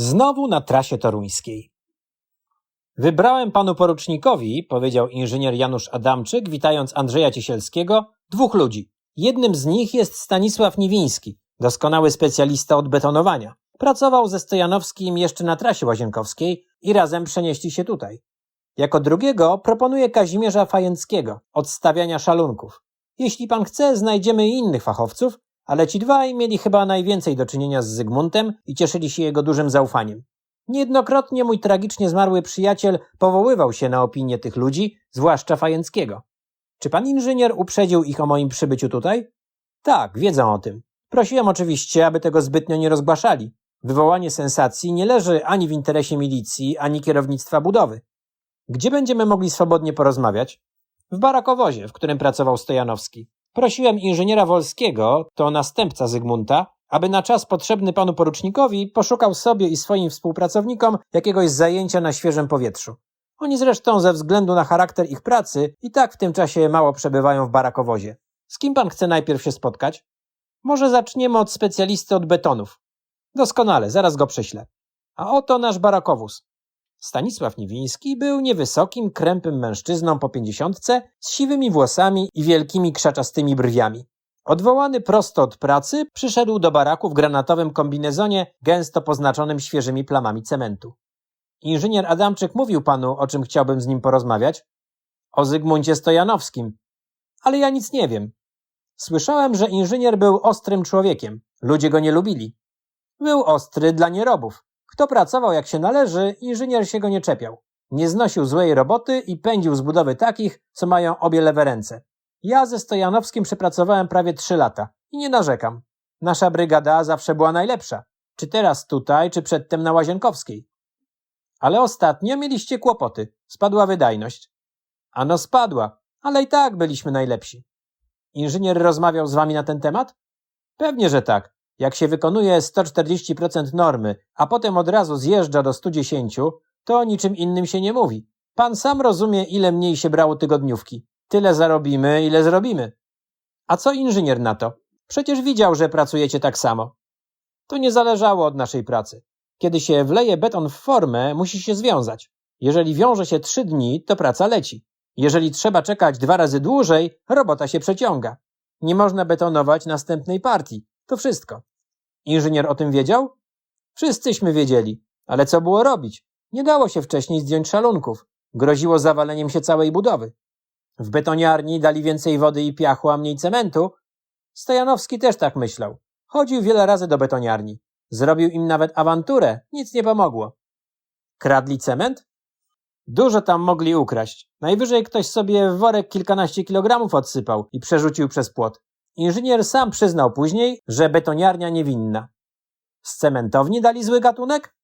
Znowu na trasie toruńskiej. Wybrałem panu porucznikowi, powiedział inżynier Janusz Adamczyk, witając Andrzeja Ciesielskiego, dwóch ludzi. Jednym z nich jest Stanisław Niwiński, doskonały specjalista od betonowania. Pracował ze Stojanowskim jeszcze na trasie łazienkowskiej i razem przenieśli się tutaj. Jako drugiego proponuję Kazimierza Fajęckiego, od stawiania szalunków. Jeśli pan chce, znajdziemy innych fachowców, ale ci dwaj mieli chyba najwięcej do czynienia z Zygmuntem i cieszyli się jego dużym zaufaniem. Niejednokrotnie mój tragicznie zmarły przyjaciel powoływał się na opinie tych ludzi, zwłaszcza Fajęckiego. Czy pan inżynier uprzedził ich o moim przybyciu tutaj? Tak, wiedzą o tym. Prosiłem oczywiście, aby tego zbytnio nie rozgłaszali. Wywołanie sensacji nie leży ani w interesie milicji, ani kierownictwa budowy. Gdzie będziemy mogli swobodnie porozmawiać? W barakowozie, w którym pracował Stojanowski. Prosiłem inżyniera Wolskiego, to następca Zygmunta, aby na czas potrzebny panu porucznikowi poszukał sobie i swoim współpracownikom jakiegoś zajęcia na świeżym powietrzu. Oni zresztą ze względu na charakter ich pracy i tak w tym czasie mało przebywają w barakowozie. Z kim pan chce najpierw się spotkać? Może zaczniemy od specjalisty od betonów. Doskonale, zaraz go przyślę. A oto nasz barakowóz. Stanisław Niwiński był niewysokim, krępym mężczyzną po pięćdziesiątce, z siwymi włosami i wielkimi krzaczastymi brwiami. Odwołany prosto od pracy, przyszedł do baraku w granatowym kombinezonie, gęsto poznaczonym świeżymi plamami cementu. Inżynier Adamczyk mówił panu, o czym chciałbym z nim porozmawiać? O Zygmuncie Stojanowskim. Ale ja nic nie wiem. Słyszałem, że inżynier był ostrym człowiekiem. Ludzie go nie lubili. Był ostry dla nierobów. Kto pracował jak się należy, inżynier się go nie czepiał. Nie znosił złej roboty i pędził z budowy takich, co mają obie lewe ręce. Ja ze Stojanowskim przepracowałem prawie trzy lata i nie narzekam. Nasza brygada zawsze była najlepsza. Czy teraz tutaj, czy przedtem na Łazienkowskiej. Ale ostatnio mieliście kłopoty. Spadła wydajność. Ano spadła, ale i tak byliśmy najlepsi. Inżynier rozmawiał z wami na ten temat? Pewnie, że tak. Jak się wykonuje 140% normy, a potem od razu zjeżdża do 110, to o niczym innym się nie mówi. Pan sam rozumie, ile mniej się brało tygodniówki. Tyle zarobimy, ile zrobimy. A co inżynier na to? Przecież widział, że pracujecie tak samo. To nie zależało od naszej pracy. Kiedy się wleje beton w formę, musi się związać. Jeżeli wiąże się trzy dni, to praca leci. Jeżeli trzeba czekać dwa razy dłużej, robota się przeciąga. Nie można betonować następnej partii. To wszystko. Inżynier o tym wiedział? Wszyscyśmy wiedzieli. Ale co było robić? Nie dało się wcześniej zdjąć szalunków. Groziło zawaleniem się całej budowy. W betoniarni dali więcej wody i piachu, a mniej cementu. Stojanowski też tak myślał. Chodził wiele razy do betoniarni. Zrobił im nawet awanturę. Nic nie pomogło. Kradli cement? Dużo tam mogli ukraść. Najwyżej ktoś sobie w worek kilkanaście kilogramów odsypał i przerzucił przez płot. Inżynier sam przyznał później, że betoniarnia niewinna. Z cementowni dali zły gatunek?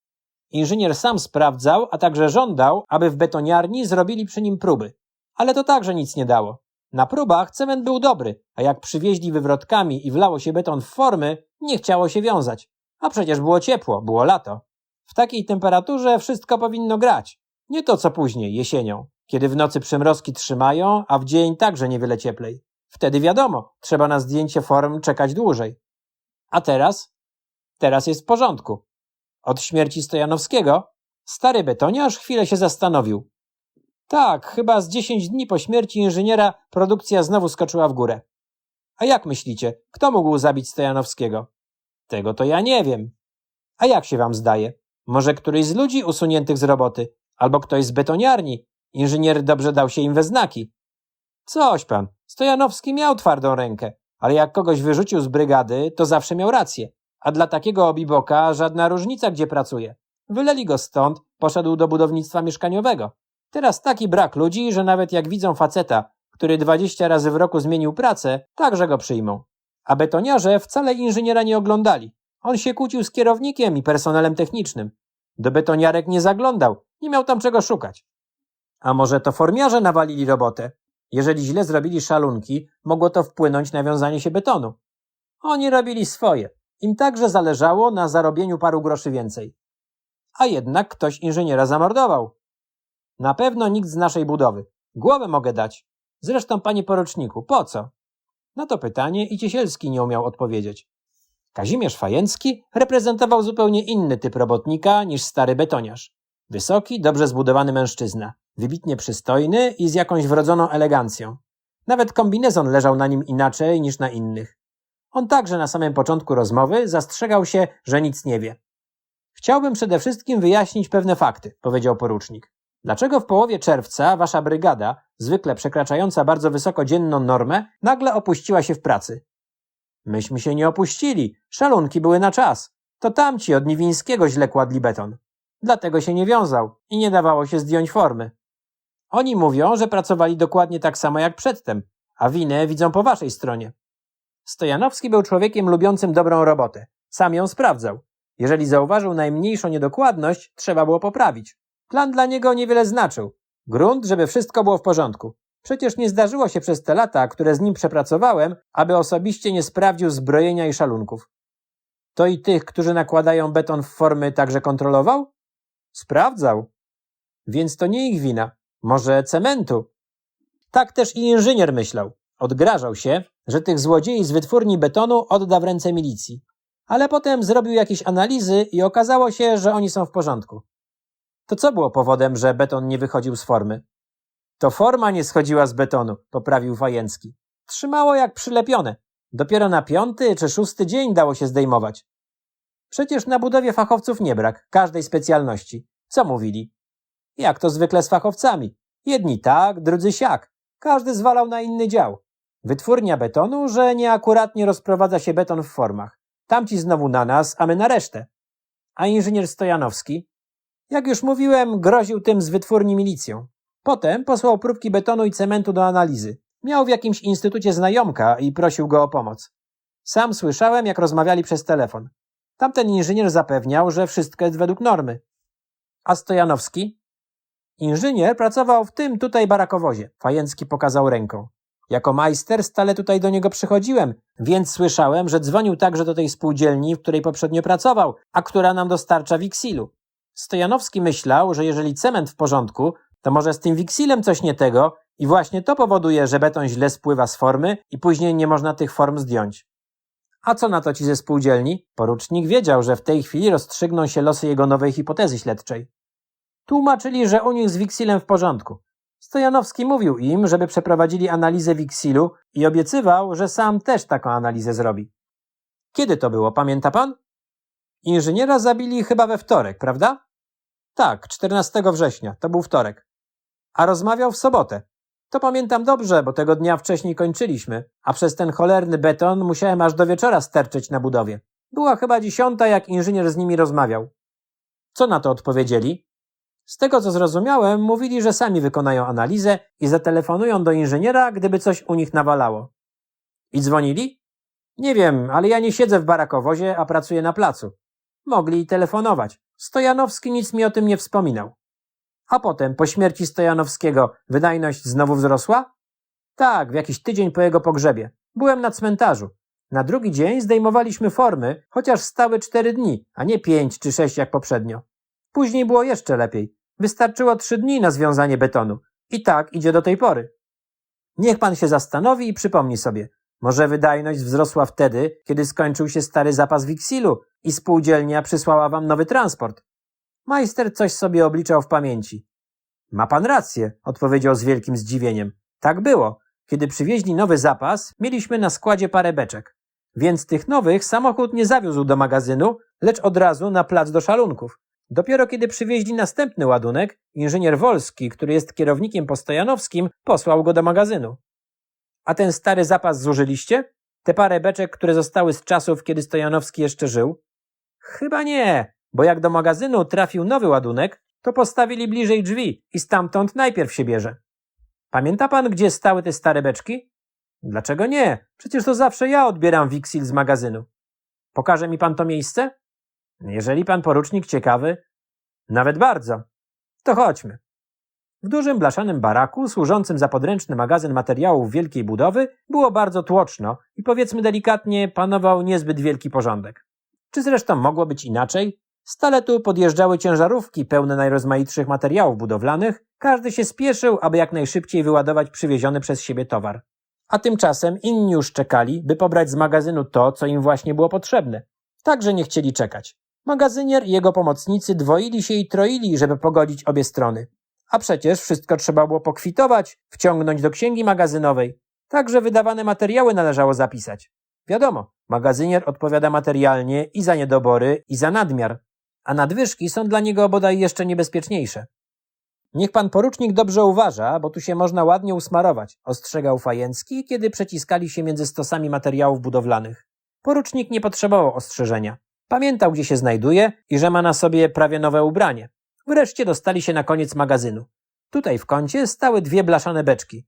Inżynier sam sprawdzał, a także żądał, aby w betoniarni zrobili przy nim próby. Ale to także nic nie dało. Na próbach cement był dobry, a jak przywieźli wywrotkami i wlało się beton w formy, nie chciało się wiązać. A przecież było ciepło, było lato. W takiej temperaturze wszystko powinno grać. Nie to co później, jesienią, kiedy w nocy przymrozki trzymają, a w dzień także niewiele cieplej. Wtedy wiadomo, trzeba na zdjęcie form czekać dłużej. A teraz? Teraz jest w porządku. Od śmierci Stojanowskiego stary betoniarz chwilę się zastanowił. Tak, chyba z dziesięć dni po śmierci inżyniera produkcja znowu skoczyła w górę. A jak myślicie, kto mógł zabić Stojanowskiego? Tego to ja nie wiem. A jak się wam zdaje? Może któryś z ludzi usuniętych z roboty, albo ktoś z betoniarni. Inżynier dobrze dał się im we znaki. Coś pan, Stojanowski miał twardą rękę, ale jak kogoś wyrzucił z brygady, to zawsze miał rację. A dla takiego obiboka żadna różnica, gdzie pracuje. Wyleli go stąd, poszedł do budownictwa mieszkaniowego. Teraz taki brak ludzi, że nawet jak widzą faceta, który dwadzieścia razy w roku zmienił pracę, także go przyjmą. A betoniarze wcale inżyniera nie oglądali. On się kłócił z kierownikiem i personelem technicznym. Do betoniarek nie zaglądał, nie miał tam czego szukać. A może to formiarze nawalili robotę? Jeżeli źle zrobili szalunki, mogło to wpłynąć na wiązanie się betonu. Oni robili swoje. Im także zależało na zarobieniu paru groszy więcej. A jednak ktoś inżyniera zamordował. Na pewno nikt z naszej budowy. Głowę mogę dać. Zresztą, panie poruczniku, po co? Na to pytanie i Ciesielski nie umiał odpowiedzieć. Kazimierz Fajęcki reprezentował zupełnie inny typ robotnika niż stary betoniarz. Wysoki, dobrze zbudowany mężczyzna, wybitnie przystojny i z jakąś wrodzoną elegancją. Nawet kombinezon leżał na nim inaczej niż na innych. On także na samym początku rozmowy zastrzegał się, że nic nie wie. Chciałbym przede wszystkim wyjaśnić pewne fakty, powiedział porucznik. Dlaczego w połowie czerwca wasza brygada, zwykle przekraczająca bardzo wysoko dzienną normę, nagle opuściła się w pracy? Myśmy się nie opuścili. Szalunki były na czas. To tamci od Niwińskiego źle kładli beton. Dlatego się nie wiązał i nie dawało się zdjąć formy. Oni mówią, że pracowali dokładnie tak samo jak przedtem, a winę widzą po waszej stronie. Stojanowski był człowiekiem lubiącym dobrą robotę. Sam ją sprawdzał. Jeżeli zauważył najmniejszą niedokładność, trzeba było poprawić. Plan dla niego niewiele znaczył. Grunt, żeby wszystko było w porządku. Przecież nie zdarzyło się przez te lata, które z nim przepracowałem, aby osobiście nie sprawdził zbrojenia i szalunków. To i tych, którzy nakładają beton w formy, także kontrolował? Sprawdzał. Więc to nie ich wina. Może cementu. Tak też i inżynier myślał. Odgrażał się, że tych złodziei z wytwórni betonu odda w ręce milicji. Ale potem zrobił jakieś analizy i okazało się, że oni są w porządku. To co było powodem, że beton nie wychodził z formy? To forma nie schodziła z betonu, poprawił Wajęcki. Trzymało jak przylepione. Dopiero na piąty czy szósty dzień dało się zdejmować. Przecież na budowie fachowców nie brak, każdej specjalności. Co mówili? Jak to zwykle z fachowcami. Jedni tak, drudzy siak. Każdy zwalał na inny dział. Wytwórnia betonu, że nieakuratnie rozprowadza się beton w formach. Tamci znowu na nas, a my na resztę. A inżynier Stojanowski? Jak już mówiłem, groził tym z wytwórni milicją. Potem posłał próbki betonu i cementu do analizy. Miał w jakimś instytucie znajomka i prosił go o pomoc. Sam słyszałem, jak rozmawiali przez telefon. Tamten inżynier zapewniał, że wszystko jest według normy. A Stojanowski? Inżynier pracował w tym tutaj barakowozie. Fajęcki pokazał ręką. Jako majster stale tutaj do niego przychodziłem, więc słyszałem, że dzwonił także do tej spółdzielni, w której poprzednio pracował, a która nam dostarcza wiksilu. Stojanowski myślał, że jeżeli cement w porządku, to może z tym wiksilem coś nie tego i właśnie to powoduje, że beton źle spływa z formy i później nie można tych form zdjąć. A co na to ci ze spółdzielni? Porucznik wiedział, że w tej chwili rozstrzygną się losy jego nowej hipotezy śledczej. Tłumaczyli, że u nich z wiksilem w porządku. Stojanowski mówił im, żeby przeprowadzili analizę wiksilu i obiecywał, że sam też taką analizę zrobi. Kiedy to było, pamięta pan? Inżyniera zabili chyba we wtorek, prawda? Tak, 14 września, to był wtorek. A rozmawiał w sobotę. To pamiętam dobrze, bo tego dnia wcześniej kończyliśmy, a przez ten cholerny beton musiałem aż do wieczora sterczeć na budowie. Była chyba dziesiąta, jak inżynier z nimi rozmawiał. Co na to odpowiedzieli? Z tego co zrozumiałem, mówili, że sami wykonają analizę i zatelefonują do inżyniera, gdyby coś u nich nawalało. I dzwonili? Nie wiem, ale ja nie siedzę w barakowozie, a pracuję na placu. Mogli telefonować. Stojanowski nic mi o tym nie wspominał. A potem, po śmierci Stojanowskiego, wydajność znowu wzrosła? Tak, w jakiś tydzień po jego pogrzebie. Byłem na cmentarzu. Na drugi dzień zdejmowaliśmy formy, chociaż stały cztery dni, a nie pięć czy sześć jak poprzednio. Później było jeszcze lepiej. Wystarczyło trzy dni na związanie betonu. I tak idzie do tej pory. Niech pan się zastanowi i przypomni sobie. Może wydajność wzrosła wtedy, kiedy skończył się stary zapas wiksilu i spółdzielnia przysłała wam nowy transport. Majster coś sobie obliczał w pamięci. Ma pan rację, odpowiedział z wielkim zdziwieniem. Tak było. Kiedy przywieźli nowy zapas, mieliśmy na składzie parę beczek. Więc tych nowych samochód nie zawiózł do magazynu, lecz od razu na plac do szalunków. Dopiero kiedy przywieźli następny ładunek, inżynier Wolski, który jest kierownikiem postojanowskim, posłał go do magazynu. A ten stary zapas zużyliście? Te parę beczek, które zostały z czasów, kiedy Stojanowski jeszcze żył? Chyba nie, bo jak do magazynu trafił nowy ładunek, to postawili bliżej drzwi i stamtąd najpierw się bierze. Pamięta pan, gdzie stały te stare beczki? Dlaczego nie? Przecież to zawsze ja odbieram wiksil z magazynu. Pokaże mi pan to miejsce? Jeżeli pan porucznik ciekawy, nawet bardzo. To chodźmy. W dużym blaszanym baraku, służącym za podręczny magazyn materiałów wielkiej budowy, było bardzo tłoczno i powiedzmy delikatnie panował niezbyt wielki porządek. Czy zresztą mogło być inaczej? Stale tu podjeżdżały ciężarówki pełne najrozmaitszych materiałów budowlanych, każdy się spieszył, aby jak najszybciej wyładować przywieziony przez siebie towar. A tymczasem inni już czekali, by pobrać z magazynu to, co im właśnie było potrzebne. Także nie chcieli czekać. Magazynier i jego pomocnicy dwoili się i troili, żeby pogodzić obie strony. A przecież wszystko trzeba było pokwitować, wciągnąć do księgi magazynowej. Także wydawane materiały należało zapisać. Wiadomo, magazynier odpowiada materialnie i za niedobory, i za nadmiar, a nadwyżki są dla niego bodaj jeszcze niebezpieczniejsze. Niech pan porucznik dobrze uważa, bo tu się można ładnie usmarować, ostrzegał Fajęcki, kiedy przeciskali się między stosami materiałów budowlanych. Porucznik nie potrzebował ostrzeżenia. Pamiętał, gdzie się znajduje i że ma na sobie prawie nowe ubranie. Wreszcie dostali się na koniec magazynu. Tutaj w kącie stały dwie blaszane beczki.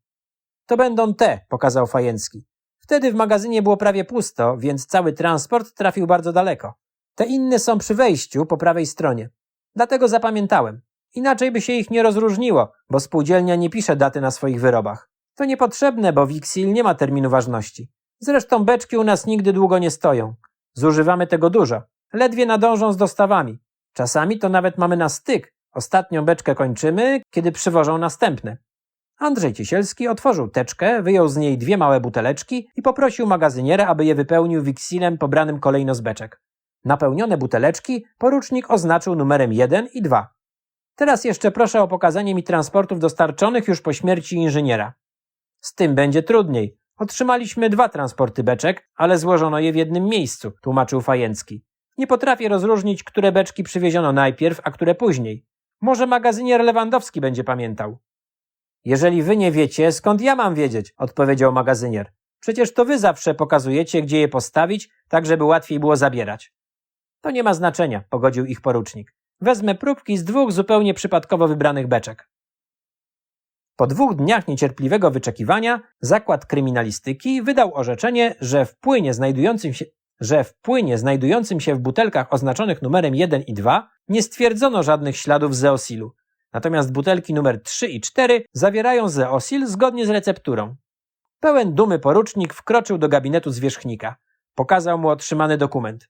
To będą te, pokazał Fajęcki. Wtedy w magazynie było prawie pusto, więc cały transport trafił bardzo daleko. Te inne są przy wejściu po prawej stronie. Dlatego zapamiętałem. Inaczej by się ich nie rozróżniło, bo spółdzielnia nie pisze daty na swoich wyrobach. To niepotrzebne, bo Wixil nie ma terminu ważności. Zresztą beczki u nas nigdy długo nie stoją. Zużywamy tego dużo. Ledwie nadążą z dostawami. Czasami to nawet mamy na styk. Ostatnią beczkę kończymy, kiedy przywożą następne. Andrzej Ciesielski otworzył teczkę, wyjął z niej dwie małe buteleczki i poprosił magazyniera, aby je wypełnił wiksilem pobranym kolejno z beczek. Napełnione buteleczki porucznik oznaczył numerem 1 i 2. Teraz jeszcze proszę o pokazanie mi transportów dostarczonych już po śmierci inżyniera. Z tym będzie trudniej. Otrzymaliśmy dwa transporty beczek, ale złożono je w jednym miejscu, tłumaczył Fajęcki. Nie potrafię rozróżnić, które beczki przywieziono najpierw, a które później. Może magazynier Lewandowski będzie pamiętał. Jeżeli wy nie wiecie, skąd ja mam wiedzieć? odpowiedział magazynier. Przecież to wy zawsze pokazujecie, gdzie je postawić, tak żeby łatwiej było zabierać. To nie ma znaczenia, pogodził ich porucznik. Wezmę próbki z dwóch zupełnie przypadkowo wybranych beczek. Po dwóch dniach niecierpliwego wyczekiwania zakład kryminalistyki wydał orzeczenie, że w płynie znajdującym się, że w płynie znajdującym się w butelkach oznaczonych numerem 1 i 2 nie stwierdzono żadnych śladów zeosilu. Natomiast butelki numer 3 i 4 zawierają zeosil zgodnie z recepturą. Pełen dumy porucznik wkroczył do gabinetu zwierzchnika. Pokazał mu otrzymany dokument.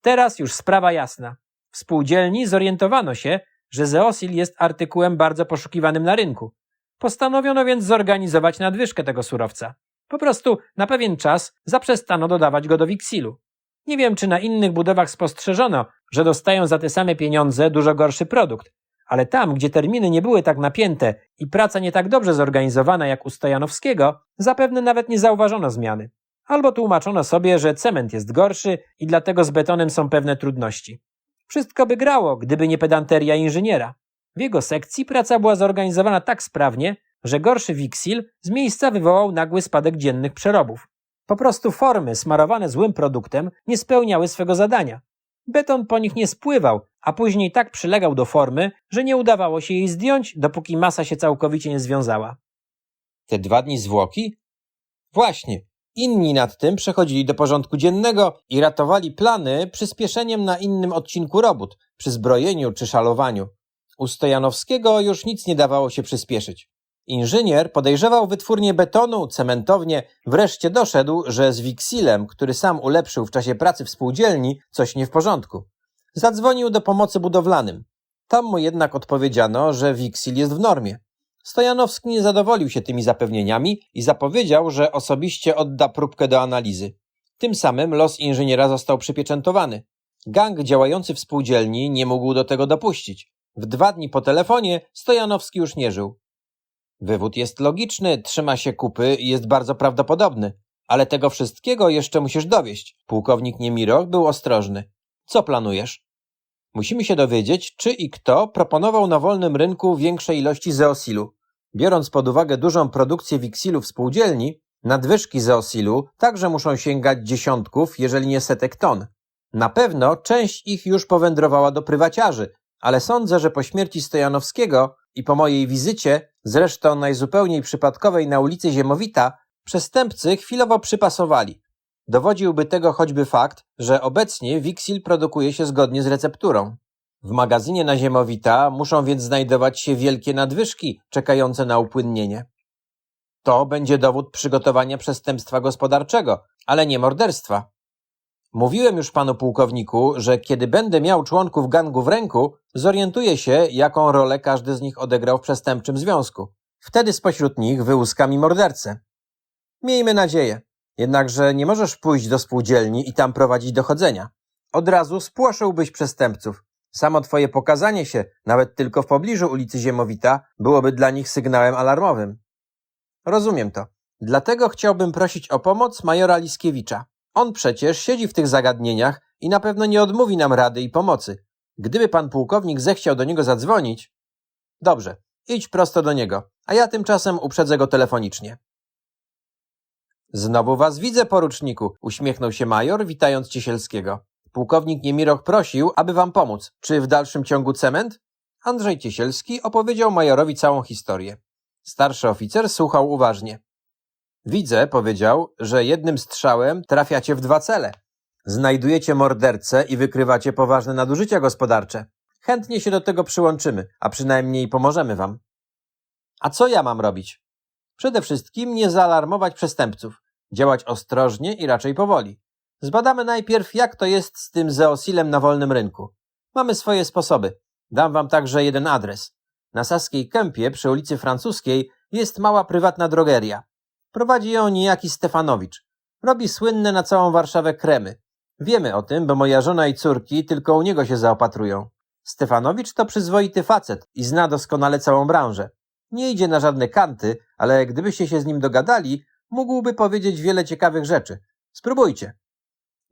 Teraz już sprawa jasna. W spółdzielni zorientowano się, że zeosil jest artykułem bardzo poszukiwanym na rynku. Postanowiono więc zorganizować nadwyżkę tego surowca. Po prostu na pewien czas zaprzestano dodawać go do wiksilu. Nie wiem, czy na innych budowach spostrzeżono, że dostają za te same pieniądze dużo gorszy produkt, ale tam, gdzie terminy nie były tak napięte i praca nie tak dobrze zorganizowana jak u Stojanowskiego, zapewne nawet nie zauważono zmiany. Albo tłumaczono sobie, że cement jest gorszy i dlatego z betonem są pewne trudności. Wszystko by grało, gdyby nie pedanteria inżyniera. W jego sekcji praca była zorganizowana tak sprawnie, że gorszy wiksil z miejsca wywołał nagły spadek dziennych przerobów. Po prostu formy smarowane złym produktem nie spełniały swego zadania. Beton po nich nie spływał, a później tak przylegał do formy, że nie udawało się jej zdjąć, dopóki masa się całkowicie nie związała. Te dwa dni zwłoki? Właśnie. Inni nad tym przechodzili do porządku dziennego i ratowali plany przyspieszeniem na innym odcinku robót, przy zbrojeniu czy szalowaniu. U Stojanowskiego już nic nie dawało się przyspieszyć. Inżynier podejrzewał wytwórnię betonu, cementownię, wreszcie doszedł, że z Wiksilem, który sam ulepszył w czasie pracy w spółdzielni, coś nie w porządku. Zadzwonił do pomocy budowlanym. Tam mu jednak odpowiedziano, że Wiksil jest w normie. Stojanowski nie zadowolił się tymi zapewnieniami i zapowiedział, że osobiście odda próbkę do analizy. Tym samym los inżyniera został przypieczętowany. Gang działający w spółdzielni nie mógł do tego dopuścić. W dwa dni po telefonie Stojanowski już nie żył. Wywód jest logiczny, trzyma się kupy i jest bardzo prawdopodobny. Ale tego wszystkiego jeszcze musisz dowieść. Pułkownik Niemiroch był ostrożny. Co planujesz? Musimy się dowiedzieć, czy i kto proponował na wolnym rynku większe ilości zeosilu. Biorąc pod uwagę dużą produkcję wiksilu w spółdzielni, nadwyżki zeosilu także muszą sięgać dziesiątków, jeżeli nie setek ton. Na pewno część ich już powędrowała do prywaciarzy, ale sądzę, że po śmierci Stojanowskiego i po mojej wizycie, zresztą najzupełniej przypadkowej na ulicy Ziemowita, przestępcy chwilowo przypasowali. Dowodziłby tego choćby fakt, że obecnie Wixil produkuje się zgodnie z recepturą. W magazynie na Ziemowita muszą więc znajdować się wielkie nadwyżki czekające na upłynnienie. To będzie dowód przygotowania przestępstwa gospodarczego, ale nie morderstwa. Mówiłem już panu pułkowniku, że kiedy będę miał członków gangu w ręku, zorientuję się, jaką rolę każdy z nich odegrał w przestępczym związku. Wtedy spośród nich wyłuskam i mordercę. Miejmy nadzieję. Jednakże nie możesz pójść do spółdzielni i tam prowadzić dochodzenia. Od razu spłoszyłbyś przestępców. Samo twoje pokazanie się, nawet tylko w pobliżu ulicy Ziemowita, byłoby dla nich sygnałem alarmowym. Rozumiem to. Dlatego chciałbym prosić o pomoc majora Liskiewicza. On przecież siedzi w tych zagadnieniach i na pewno nie odmówi nam rady i pomocy. Gdyby pan pułkownik zechciał do niego zadzwonić... Dobrze, idź prosto do niego, a ja tymczasem uprzedzę go telefonicznie. Znowu was widzę, poruczniku, uśmiechnął się major, witając Ciesielskiego. Pułkownik Niemiroch prosił, aby wam pomóc. Czy w dalszym ciągu cement? Andrzej Ciesielski opowiedział majorowi całą historię. Starszy oficer słuchał uważnie. Widzę, powiedział, że jednym strzałem trafiacie w dwa cele. Znajdujecie mordercę i wykrywacie poważne nadużycia gospodarcze. Chętnie się do tego przyłączymy, a przynajmniej pomożemy wam. A co ja mam robić? Przede wszystkim nie zaalarmować przestępców, działać ostrożnie i raczej powoli. Zbadamy najpierw, jak to jest z tym zeosilem na wolnym rynku. Mamy swoje sposoby. Dam wam także jeden adres. Na Saskiej Kępie przy ulicy Francuskiej jest mała prywatna drogeria. Prowadzi ją niejaki Stefanowicz. Robi słynne na całą Warszawę kremy. Wiemy o tym, bo moja żona i córki tylko u niego się zaopatrują. Stefanowicz to przyzwoity facet i zna doskonale całą branżę. Nie idzie na żadne kanty, ale gdybyście się z nim dogadali, mógłby powiedzieć wiele ciekawych rzeczy. Spróbujcie.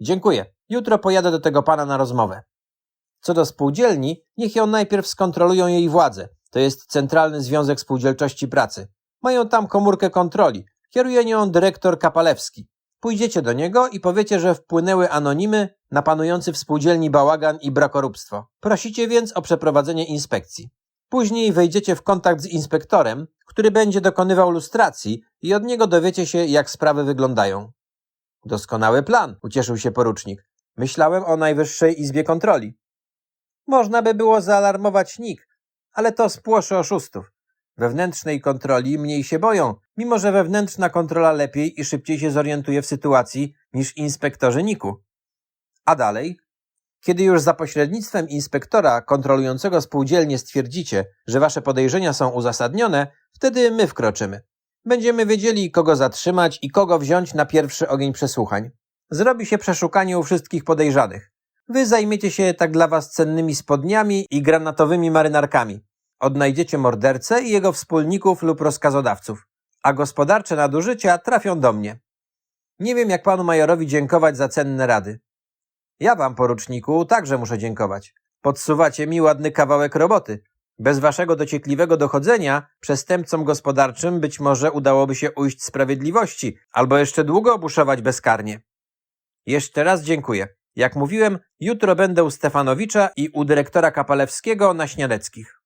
Dziękuję. Jutro pojadę do tego pana na rozmowę. Co do spółdzielni, niech ją najpierw skontrolują jej władze. To jest Centralny Związek Spółdzielczości Pracy. Mają tam komórkę kontroli. Kieruje nią dyrektor Kapalewski. Pójdziecie do niego i powiecie, że wpłynęły anonimy na panujący w spółdzielni bałagan i brakorupstwo. Prosicie więc o przeprowadzenie inspekcji. Później wejdziecie w kontakt z inspektorem, który będzie dokonywał lustracji i od niego dowiecie się, jak sprawy wyglądają. Doskonały plan, ucieszył się porucznik. Myślałem o Najwyższej Izbie Kontroli. Można by było zaalarmować NIK, ale to spłoszy oszustów. Wewnętrznej kontroli mniej się boją, mimo że wewnętrzna kontrola lepiej i szybciej się zorientuje w sytuacji niż inspektorzy NIK-u. A dalej? Kiedy już za pośrednictwem inspektora kontrolującego spółdzielnię stwierdzicie, że wasze podejrzenia są uzasadnione, wtedy my wkroczymy. Będziemy wiedzieli, kogo zatrzymać i kogo wziąć na pierwszy ogień przesłuchań. Zrobi się przeszukanie u wszystkich podejrzanych. Wy zajmiecie się tak dla was cennymi spodniami i granatowymi marynarkami. Odnajdziecie mordercę i jego wspólników lub rozkazodawców, a gospodarcze nadużycia trafią do mnie. Nie wiem, jak panu majorowi dziękować za cenne rady. Ja wam, poruczniku, także muszę dziękować. Podsuwacie mi ładny kawałek roboty. Bez waszego dociekliwego dochodzenia przestępcom gospodarczym być może udałoby się ujść sprawiedliwości, albo jeszcze długo buszować bezkarnie. Jeszcze raz dziękuję. Jak mówiłem, jutro będę u Stefanowicza i u dyrektora Kapalewskiego na Śniadeckich.